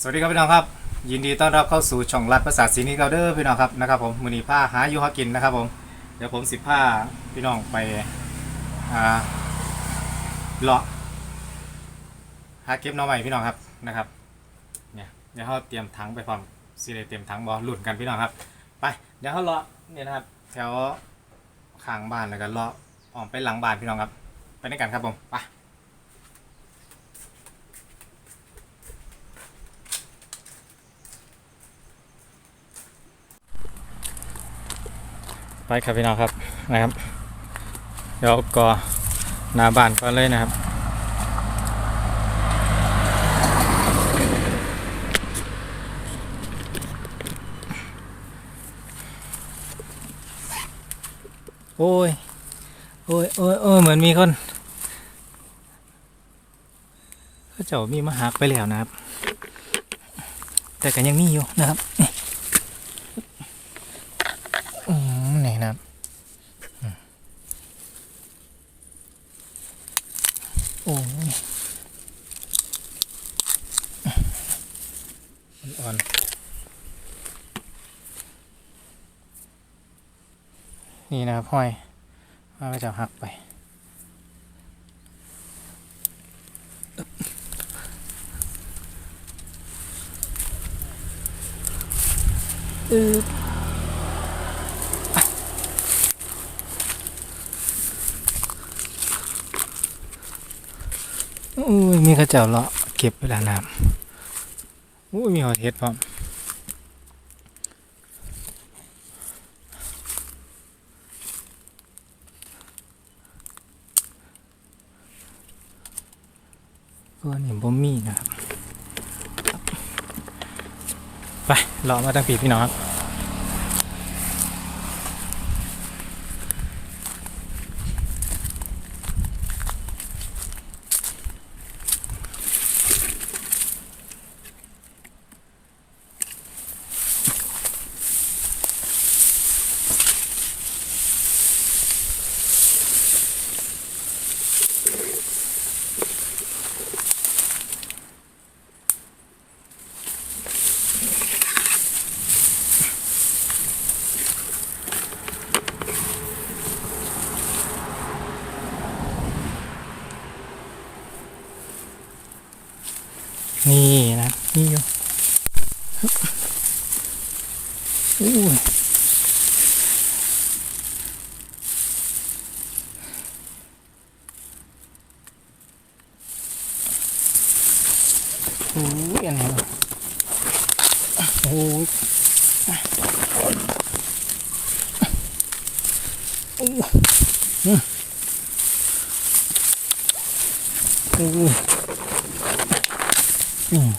สวัสดีครับพี่น้องครับ ยินดีต้อนรับเข้าสู่ช่องรัดภาษาสีนี้เกาเดอร์พี่น้องครับนะครับผมมือนีผ้าหาอยู่หากินนะครับผมเดี๋ยวผมสิผ้าพี่น้องไปอ่าเลาะหาเก็บน้องใหม่พี่น้องครับนะครับเนี่ยเดี๋ยวเขาเตรียมถังไปพร้อมสิเลยเตรียมถังบอหลุดกันพี่น้องครับ ไปเดี๋ยวเขาเลาะเนี่ยนะครับแถวข้างบ้านแล้วก็เลาะออกไปหลังบ้านพี่น้องครับ ไปด้วยกันครับผมไป ไปครับพี่น้องครับนะครับ เดี๋ยวก็หน้าบ้านก่อนเลยนะครับโอ้ย โอ้ย โอ้ย โอ้ย เหมือนมีคนเขาเจ้ามีมาหักไปแล้วนะครับ แต่ก็ยังมีอยู่นะครับนี่อืมนี่นะครับ โอ้ยอ่อนๆ นี่นะครับห้อยมันก็จะหักไปอึ๊บอุ้ยมีกระเจ้าเลาะเก็บเวลาน้ำอุ้ยมีหอยเห็ดพร้อม ตัวนี่บ่มีนะครับ ไปเลาะมาตั้งปีพี่น้องครับ นี่นะนี่อยู่อู้ยโอ้ยอันนวะโอ้ยโอ้ยโอ้ย อืม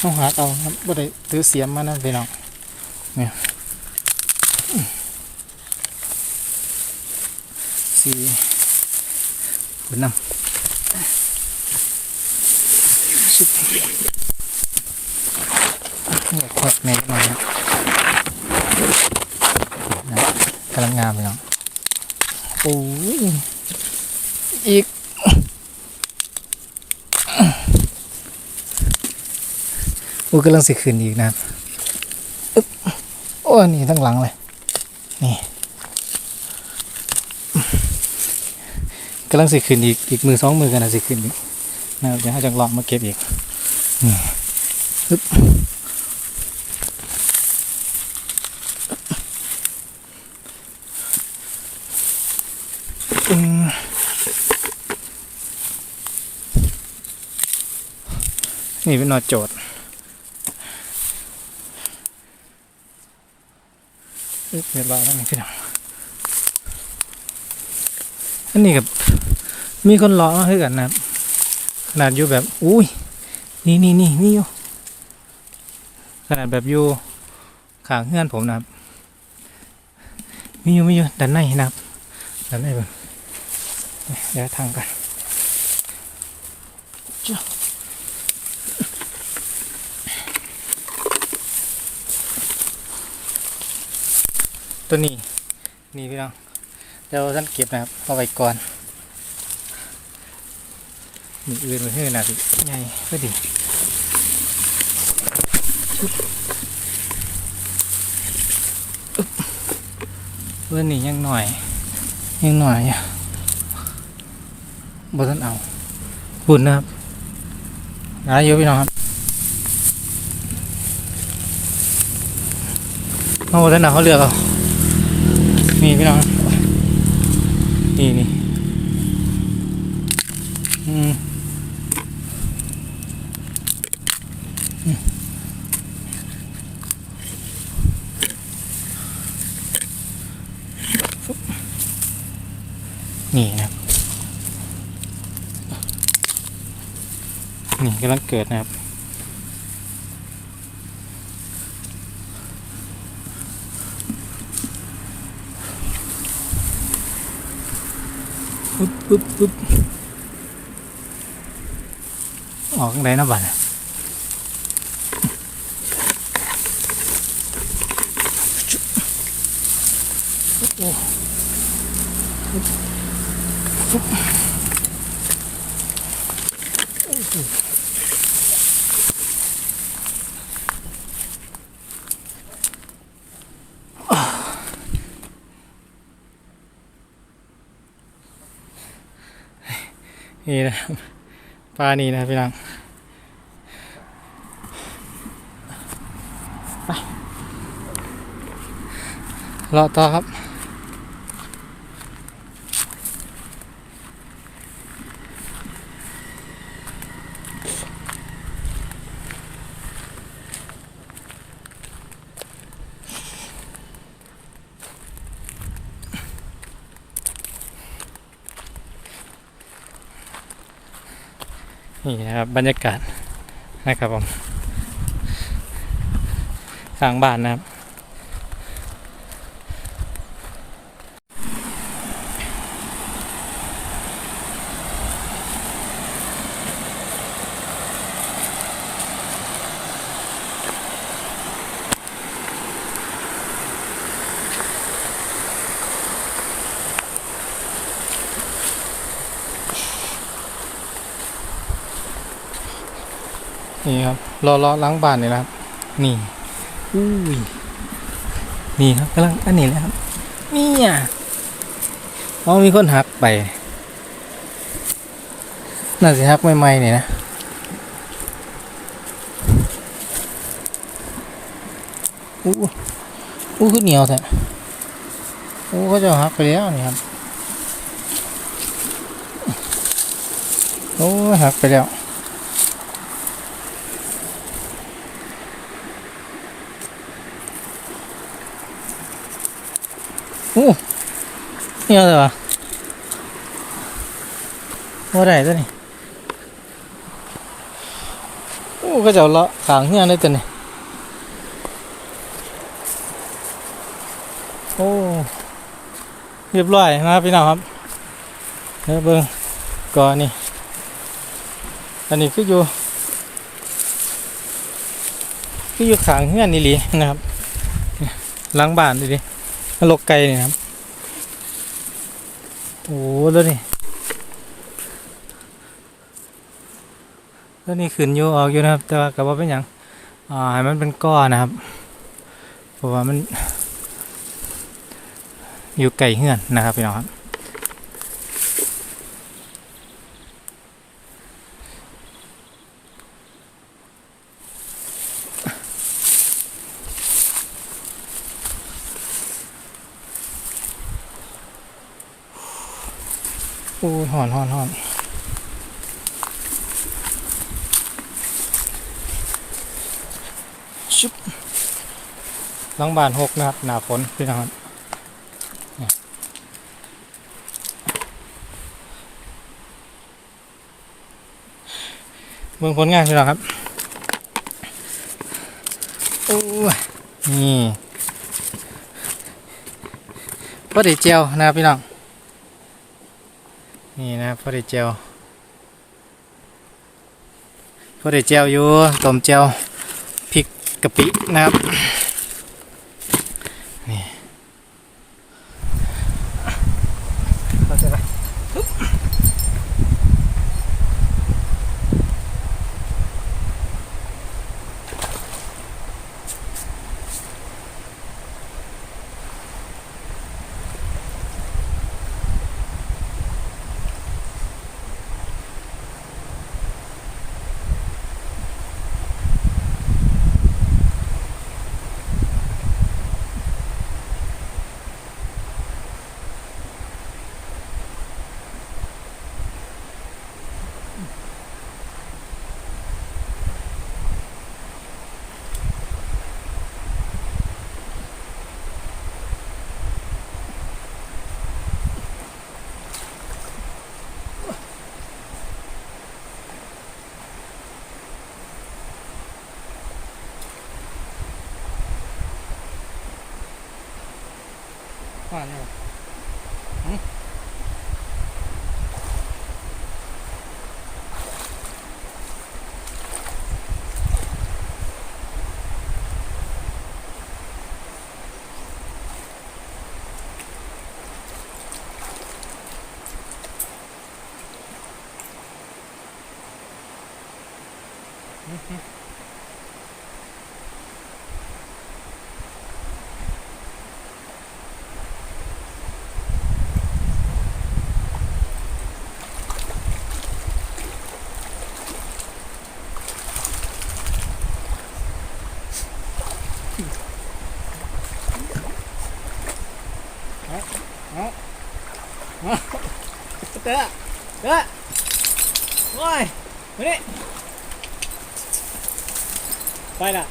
ต้องหาเอาครับบ่ได้ถือเสียมมานะพี่น้องเนี่ยสี่คุณนำชุบเนี่ยแควกแม่หน่อยนะนะกำลังงามพี่น้องโอ้ยอีก อูกำลังสิขึ้นอีกนะครับอึ๊บโอ้นี่ทั้งหลังเลย นี่กำลังสิขึ้นอีกอีกมือสองมือกันนะสิขึ้นอีกนะครับเดี๋ยวให้จังลองมาเก็บอีกนี่อึ๊บนี่เป็นหนอโจทย์ เรียบร้อยแล้วพี่น้องอันนี้กับมีคนร้องมาให้กันนะครับขนาดอยู่แบบอุ้ยนี่นี่นี่นี่อยู่ขนาดแบบอยู่ขางเงื่อนผมนะครับมีอยู่มีอยู่ด้านในนะครับด้านในแบบเดี๋ยวทางกันจ้ะ ตัวนี้ นี่พี่น้องเดี๋ยวท่านเก็บนะครับเอาไว้ก่อนมีอื่นมาให้น่ะสิไงก็ดีชุบอึ๊บเพื่อนนี่ยังหน่อย ยังหน่อยอะบ่ทันเอาคุณนะครับนะเยอะพี่น้องครับเอาบ่ทันเอาเขาเลือกเอา นี่พี่น้อง นี่นี่อืมอืมนี่นะครับ นี่กำลังเกิดนะครับ ปึ๊บปึ๊บปึ๊บออก นี่นะปลานี่นะพี่น้องไปเลาะต่อครับ นี่นะครับบรรยากาศนะครับผมข้างบ้านนะครับ นี่ครับรอรอล้างบ้านนี่นะครับ นี่อุ้ยนี่ครับกำลังอันนี้เลยครับนี่อะอ๋อมีคนหักไปน่าจะหักใหม่ๆเนี่ยนะอู้อู้ขึ้นเหนียวแท้อู้เขาจะหักไปแล้วนี่ครับโอ้ยหักไปแล้ว อ้นี่เอาเลยวะว่าได้ตัวนี่โอ้ก็จะเอาลาะขางเงี้ยได้ตัวนี่โอ้เรียบร้อยนะครับพี่น้องครับเดี๋ยวเบิ่งก่อนนี่อันนี้คืออยู่คืออยู่ขางเงี้ยนี่หลีนะครับหล้างบ้านดิดิล ลกไก่นี่ครับโอ้แล้วนี่แล้วนี่ขึ้นอยู่ออกอยู่นะครับ แต่ว่ากับว่าเป็นอย่างอ่าให้มันเป็นก้อนนะครับเพราะว่ามัน อยู่ไก่เหือนนะครับพี่น้องครับ หอนหอนหอนชุบหลังบานหกนะครับ หนาฝนพี่น้องครับเมืองผลงานพี่น้องครับโอ้นี่พอดีเจียวนะครับพี่น้อง นี่นะพอดีเจลพอดีเจลอยู่ต้มเจลพริกกะปินะครับ ผ่านเนี่ย เอาเอาเอา เตะเตะโอ้ยมานี่ไปละ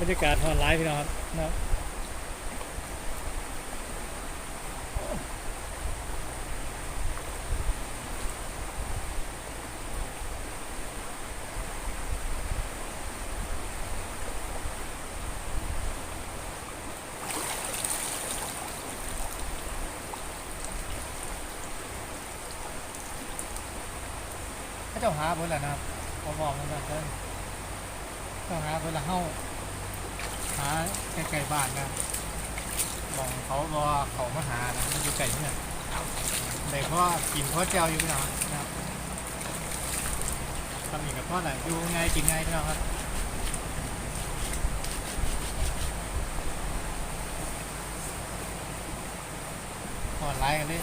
บรรยากาศออนไลน์พี่น้องครับ เขาเจ้าหาเพ่นแหละนะครับผมบอกมันแบบเพิ่นเจ้าหาเพ่นละเฮาหาใกล้ๆบ้านนะบอกเขาบอกว่าเขามาหานะมันอยู่ไกลเนี่ยเด็กเพราะว่ากินเพราะเจ้าอยู่พี่น้องนะครับทำอีกกับพ่อหน่อยอยู่ไงกินไงพี่น้องครับออนไลน์กันเลย